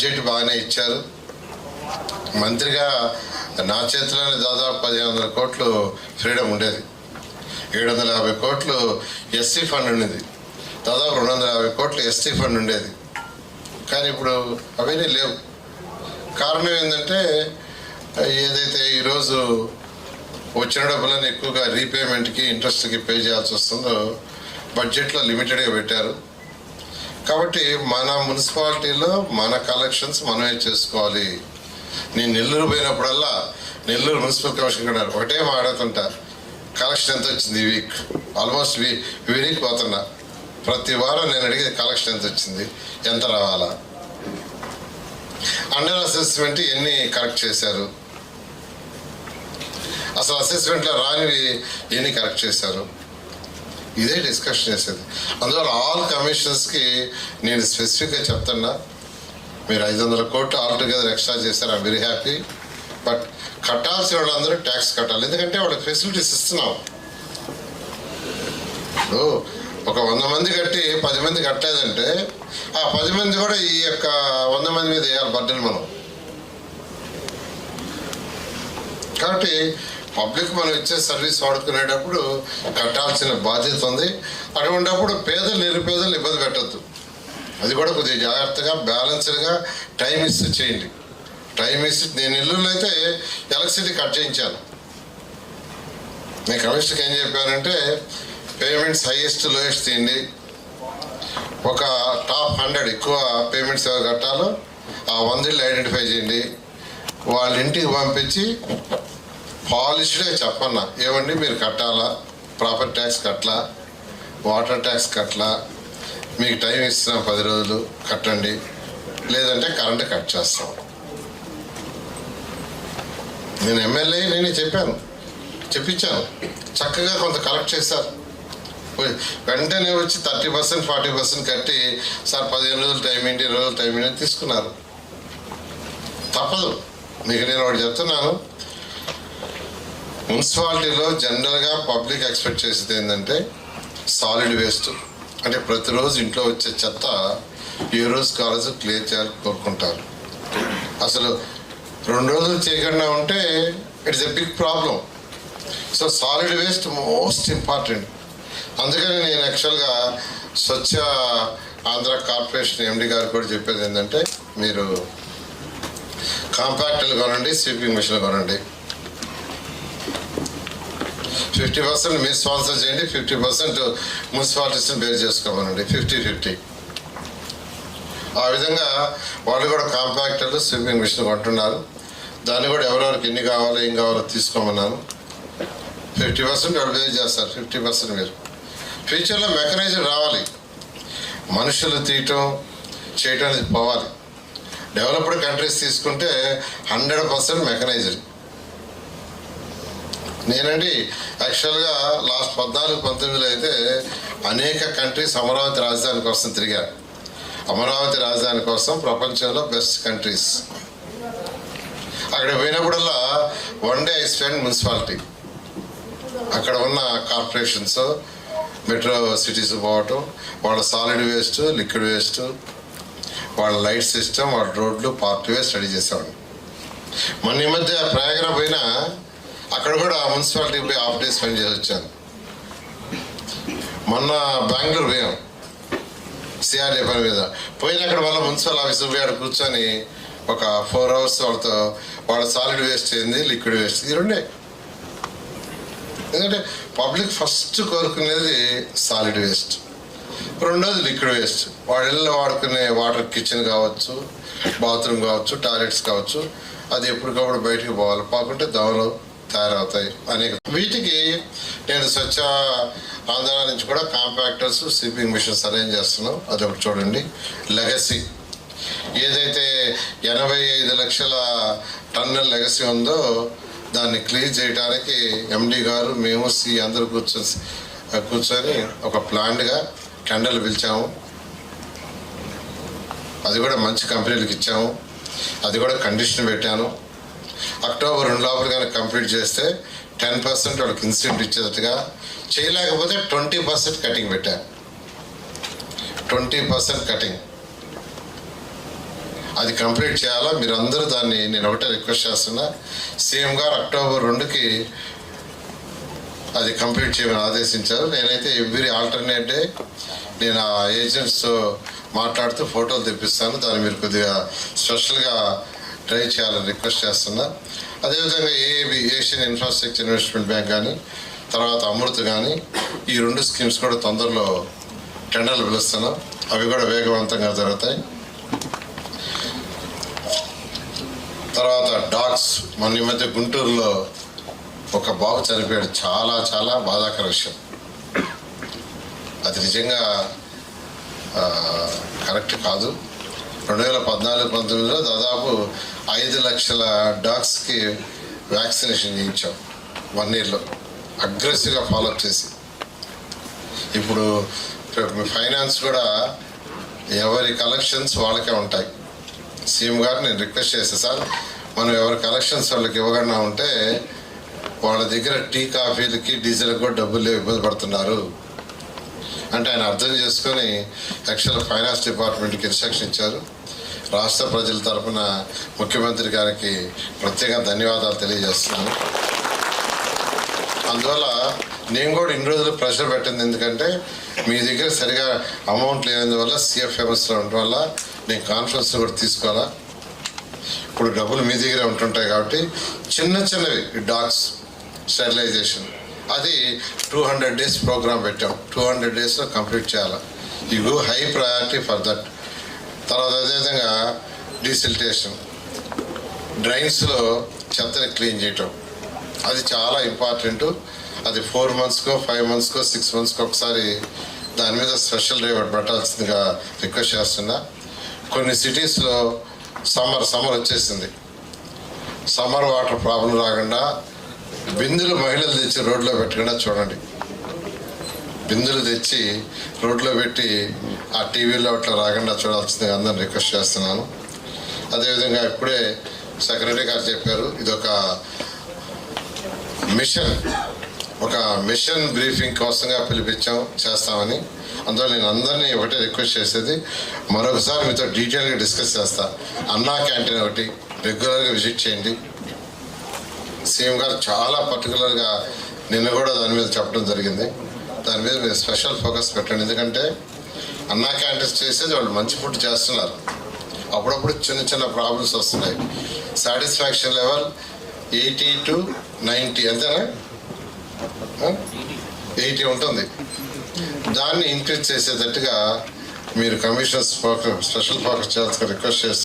Budget బాగానే ఇచ్చారు. మంత్రిగా నా చేతిలోనే దాదాపు పదిహేను వందల కోట్లు ఫ్రీడమ్ ఉండేది. ఏడు వందల యాభై కోట్లు ఎస్సీ ఫండ్ ఉండేది. దాదాపు రెండు వందల యాభై కోట్లు ఎస్టీ ఫండ్ ఉండేది. కానీ ఇప్పుడు అవన్నీ లేవు. కారణం ఏంటంటే ఏదైతే ఈరోజు వచ్చిన డబ్బులను ఎక్కువగా రీపేమెంట్కి ఇంట్రెస్ట్కి పే చేయాల్సి వస్తుందో బడ్జెట్లో లిమిటెడ్గా పెట్టారు. కాబట్టి మన మున్సిపాలిటీలో మన కలెక్షన్స్ మనమే చేసుకోవాలి. నేను నెల్లూరు పోయినప్పుడల్లా నెల్లూరు మున్సిపల్ కమిషన్ కూడా ఒకటే మాట్లాడుతుంటా కలెక్షన్ ఎంత వచ్చింది ఈ వీక్ ఆల్మోస్ట్ వీ వీక్ పోతున్నా ప్రతి వారం నేను అడిగేది కలెక్షన్ ఎంత వచ్చింది? ఎంత రావాలా? అండర్ అసెస్మెంట్ ఎన్ని కరెక్ట్ చేశారు? అసలు అసెస్మెంట్లో రానివి ఎన్ని కరెక్ట్ చేశారు? ఇదే డిస్కషన్ చేసేది. అందువల్ల ఆల్ కమిషన్స్కి నేను స్పెసిఫిక్గా చెప్తున్నా మీరు ఐదు వందల కోట్లు ఆల్ టుగెదర్ ఎక్స్ట్రా చేశారు ఐమ్ వెరీ హ్యాపీ బట్ కట్టాల్సిన వాళ్ళందరూ ట్యాక్స్ కట్టాలి. ఎందుకంటే వాళ్ళకి ఫెసిలిటీస్ ఇస్తున్నాం. ఇప్పుడు ఒక వంద మంది కట్టి పది మంది కట్టలేదంటే ఆ పది మంది కూడా ఈ యొక్క వంద మంది మీద వేయాలి బర్డెన్ మనం. కాబట్టి పబ్లిక్ మనం ఇచ్చే సర్వీస్ వాడుకునేటప్పుడు కట్టాల్సిన బాధ్యత ఉంది. అటువంటిప్పుడు పేదలు నిరుపేదలు ఇబ్బంది పెట్టద్దు. అది కూడా కొద్దిగా జాగ్రత్తగా బ్యాలెన్స్డ్గా టైం ఇస్తూ చేయండి. టైం ఇస్తే నేను ఇల్లులో అయితే ఎలక్ట్రిసిటీ కట్ చేయించాను. నేను కమిషన్కి ఏం చెప్పానంటే పేమెంట్స్ హైయెస్ట్ లోయెస్ట్ తీయండి. ఒక టాప్ హండ్రెడ్ ఎక్కువ పేమెంట్స్ ఎవరు కట్టాలో ఆ వందలు ఐడెంటిఫై చేయండి. వాళ్ళ ఇంటికి పంపించి పాలిష్డే చెప్పన్నా. ఏమండి మీరు కట్టాలా? ప్రాపర్టీ ట్యాక్స్ కట్టలా? వాటర్ ట్యాక్స్ కట్టలా? మీకు టైం ఇస్తున్నాం పది రోజులు కట్టండి. లేదంటే కరెంట్ కట్ చేస్తాం. నేను ఎమ్మెల్యే నేనే చెప్పాను. చెప్పించాను. చక్కగా కొంత కలెక్ట్ చేశారు. పోయి వెంటనే వచ్చి థర్టీ పర్సెంట్ ఫార్టీ పర్సెంట్ కట్టి సార్ పదిహేను రోజులు టైం ఏంటి? ఇరవై రోజులు టైం ఏంటి? తీసుకున్నారు. తప్పదు. మీకు నేను ఒకటి చెప్తున్నాను. మున్సిపాలిటీలో జనరల్గా పబ్లిక్ ఎక్స్పెక్ట్ చేసేది ఏంటంటే సాలిడ్ వేస్ట్. అంటే ప్రతిరోజు ఇంట్లో వచ్చే చెత్త ఏ రోజు కాలేజ్ క్లియర్ చేయాలని కోరుకుంటారు. అసలు రెండు రోజులు చేయకుండా ఉంటే it's a big problem. So solid waste most important. అందుకని నేను యాక్చువల్గా స్వచ్ఛ ఆంధ్ర కార్పొరేషన్ ఎండి గారు కూడా చెప్పేది ఏంటంటే మీరు కాంపాక్టర్లు కొనండి స్వీపింగ్ మిషన్ కొనండి. ఫిఫ్టీ పర్సెంట్ మీరు స్పాన్సర్ చేయండి ఫిఫ్టీ పర్సెంట్ మున్సిపాలిటీస్ని బేర్ చేసుకోమనండి. Fifty fifty. ఆ విధంగా వాళ్ళు కూడా కాంపాక్టర్లు స్విమ్మింగ్ మిషన్ కొంటున్నారు. దాన్ని కూడా ఎవరెవరికి ఎన్ని కావాలో ఏం కావాలో తీసుకోమన్నాను ఫిఫ్టీ పర్సెంట్ వాళ్ళు బేర్ చేస్తారు ఫిఫ్టీ పర్సెంట్ మీరు. ఫ్యూచర్లో మెకనైజర్ రావాలి. మనుషులు తీయటం చేయటం అనేది పోవాలి. డెవలప్డ్ కంట్రీస్ తీసుకుంటే హండ్రెడ్ పర్సెంట్ మెకనైజర్. నేనండి యాక్చువల్గా లాస్ట్ పద్నాలుగు పంతొమ్మిదిలో అయితే అనేక కంట్రీస్ అమరావతి రాజధాని కోసం తిరిగాను. అమరావతి రాజధాని కోసం ప్రపంచంలో బెస్ట్ కంట్రీస్ అక్కడ పోయినప్పుడల్లా one day I spend municipality అక్కడ ఉన్న కార్పొరేషన్స్ మెట్రో సిటీస్ పోవటం వాళ్ళ సాలిడ్ వేస్ట్ లిక్విడ్ వేస్ట్ వాళ్ళ లైట్ సిస్టమ్ వాళ్ళ రోడ్లు పార్ట్ వే స్టడీ చేసేవాడిని. మొన్న ఈ మధ్య ప్రయాగన పోయినా అక్కడ కూడా మున్సిపాలిటీ పోయి హాఫ్ డే స్పెండ్ చేసి వచ్చాను. మొన్న బెంగళూరు పోయాం. సిఆర్డీ పని మీద. పోయిన అక్కడ వాళ్ళ మున్సిపల్ ఆఫీస్ పోయి కూర్చొని ఒక ఫోర్ అవర్స్ వాళ్ళతో వాళ్ళ సాలిడ్ వేస్ట్ అయింది లిక్విడ్ వేస్ట్ ఈ రెండే. ఎందుకంటే పబ్లిక్ ఫస్ట్ కోరుకునేది సాలిడ్ వేస్ట్. రెండోది లిక్విడ్ వేస్ట్. వాళ్ళ వాడుకునే వాటర్ కిచెన్ కావచ్చు బాత్రూమ్ కావచ్చు టాయిలెట్స్ కావచ్చు అది ఎప్పటికప్పుడు బయటికి పోవాలి. పాకుంటే దోమలు తయారవుతాయి. అనేక వీటికి నేను స్వచ్ఛ ఆంధ్ర నుంచి కూడా కాంపాక్టర్స్ స్వీపింగ్ మిషన్స్ అరేంజ్ చేస్తున్నాం. అది ఒకటి చూడండి. లెగసీ. ఏదైతే ఎనభై ఐదు లక్షల టన్నుల లెగసీ ఉందో దాన్ని క్లీన్ చేయడానికి ఎండి గారు మేము సి అందరూ కూర్చొని కూర్చొని ఒక ప్లాంట్గా టెండర్లు పిలిచాము. అది కూడా మంచి కంపెనీలకు ఇచ్చాము. అది కూడా కండిషన్ పెట్టాను. అక్టోబర్ రెండు లోపల కానీ కంప్లీట్ చేస్తే టెన్ పర్సెంట్ వాళ్ళకి ఇన్సెంట్ ఇచ్చేటట్టుగా చేయలేకపోతే ట్వంటీ పర్సెంట్ కటింగ్ పెట్టాను ట్వంటీ పర్సెంట్ కటింగ్. అది కంప్లీట్ చేయాలా? మీరు అందరూ దాన్ని నేను ఒకటే రిక్వెస్ట్ చేస్తున్నా. సీఎం గారు అక్టోబర్ రెండుకి అది కంప్లీట్ చేయమని ఆదేశించారు. నేనైతే ఎవ్రీ ఆల్టర్నేట్ డే నేను ఆ ఏజెంట్స్తో మాట్లాడుతూ ఫోటోలు తెప్పిస్తాను. దాన్ని మీరు కొద్దిగా స్పెషల్గా ట్రై చేయాలని రిక్వెస్ట్ చేస్తున్నా. అదేవిధంగా AAB Asian infrastructure investment bank కానీ తర్వాత అమృత్ కానీ ఈ రెండు స్కీమ్స్ కూడా తొందరలో టెండర్లు పిలుస్తున్నాం. అవి కూడా వేగవంతంగా జరుగుతాయి. తర్వాత డాగ్స్ మొన్న ఈ మధ్య గుంటూరులో ఒక బాబు చనిపోయాడు. చాలా చాలా బాధాకర విషయం. అది నిజంగా కరెక్ట్ కాదు. రెండు వేల పద్నాలుగు పంతొమ్మిదిలో దాదాపు ఐదు లక్షల డాగ్స్కి వ్యాక్సినేషన్ చేయించాం. వన్ ఇయర్లో. అగ్రెసివ్గా ఫాలోఅప్ చేసి. ఇప్పుడు ఫైనాన్స్ కూడా ఎవరి కలెక్షన్స్ వాళ్ళకే ఉంటాయి. సీఎం గారు నేను రిక్వెస్ట్ చేస్తాను సార్ మనం ఎవరి కలెక్షన్స్ వాళ్ళకి ఇవ్వకుండా ఉంటే వాళ్ళ దగ్గర టీ కాఫీలకి డీజిల్కి కూడా డబ్బులు ఇబ్బంది పడుతున్నారు. అంటే ఆయన అర్థం చేసుకొని యాక్చువల్ ఫైనాన్స్ డిపార్ట్మెంట్కి ఇన్స్ట్రక్షన్ ఇచ్చారు. రాష్ట్ర ప్రజల తరపున ముఖ్యమంత్రి గారికి ప్రత్యేక ధన్యవాదాలు తెలియజేస్తున్నాను. అందువల్ల నేను కూడా ఇన్ని రోజులు ప్రెషర్ పెట్టింది. ఎందుకంటే మీ దగ్గర సరిగా అమౌంట్ లేనందువల్ల సిఎఫ్ఎంఎస్లో ఉండటం వల్ల నేను కాన్ఫరెన్స్ కూడా తీసుకోవాలా? ఇప్పుడు డబ్బులు మీ దగ్గరే ఉంటుంటాయి కాబట్టి చిన్న చిన్నవి డాగ్స్ స్టెరిలైజేషన్. అది టూ హండ్రెడ్ డేస్ ప్రోగ్రామ్ పెట్టాం. టూ హండ్రెడ్ డేస్లో కంప్లీట్ చేయాలి. ఇవి హై ప్రయారిటీ ఫర్ దట్ తర్వాత అదేవిధంగా డీసిల్టేషన్ డ్రైన్స్లో చెత్తని క్లీన్ చేయటం. అది చాలా ఇంపార్టెంట్ అది ఫోర్ మంత్స్కో ఫైవ్ మంత్స్కో సిక్స్ మంత్స్కో ఒకసారి దాని మీద స్పెషల్ డే పెట్టాల్సిందిగా రిక్వెస్ట్ చేస్తున్నా. కొన్ని సిటీస్లో సమ్మర్ సమ్మర్ వచ్చేసింది. సమ్మర్ వాటర్ ప్రాబ్లం రాకుండా బిందులు మహిళలు తెచ్చి రోడ్లో పెట్టకుండా చూడండి. బిందులు తెచ్చి రోడ్లో పెట్టి ఆ టీవీలో అట్లా రాకుండా చూడాల్సిందిగా అందరిని రిక్వెస్ట్ చేస్తున్నాను. అదేవిధంగా ఇప్పుడే సెక్రటరీ గారు చెప్పారు ఇదొక మిషన్ ఒక మిషన్ బ్రీఫింగ్ కోసంగా పిలిపించాం చేస్తామని. అందులో నేను అందరినీ ఒకటే రిక్వెస్ట్ చేసేది మరొకసారి మీతో డీటెయిల్గా డిస్కస్ చేస్తా. అన్నా క్యాంటీన్ ఒకటి రెగ్యులర్గా విజిట్ చేయండి. సీఎం గారు చాలా పర్టికులర్గా నిన్న కూడా దాని మీద చెప్పడం జరిగింది. దాని మీద మీరు స్పెషల్ ఫోకస్ పెట్టండి. ఎందుకంటే అన్నా క్యాంటీన్స్ చేసేది వాళ్ళు మంచి ఫుడ్ చేస్తున్నారు. అప్పుడప్పుడు చిన్న చిన్న ప్రాబ్లమ్స్ వస్తున్నాయి. Satisfaction level eighty to ninety అంతేనా? ఎయిటీ ఉంటుంది. దాన్ని ఇంక్రీజ్ చేసేటట్టుగా మీరు కమిషన్స్ ఫోకస్ స్పెషల్ ఫోకస్ చేయాల్సిన రిక్వెస్ట్ చేస్తారు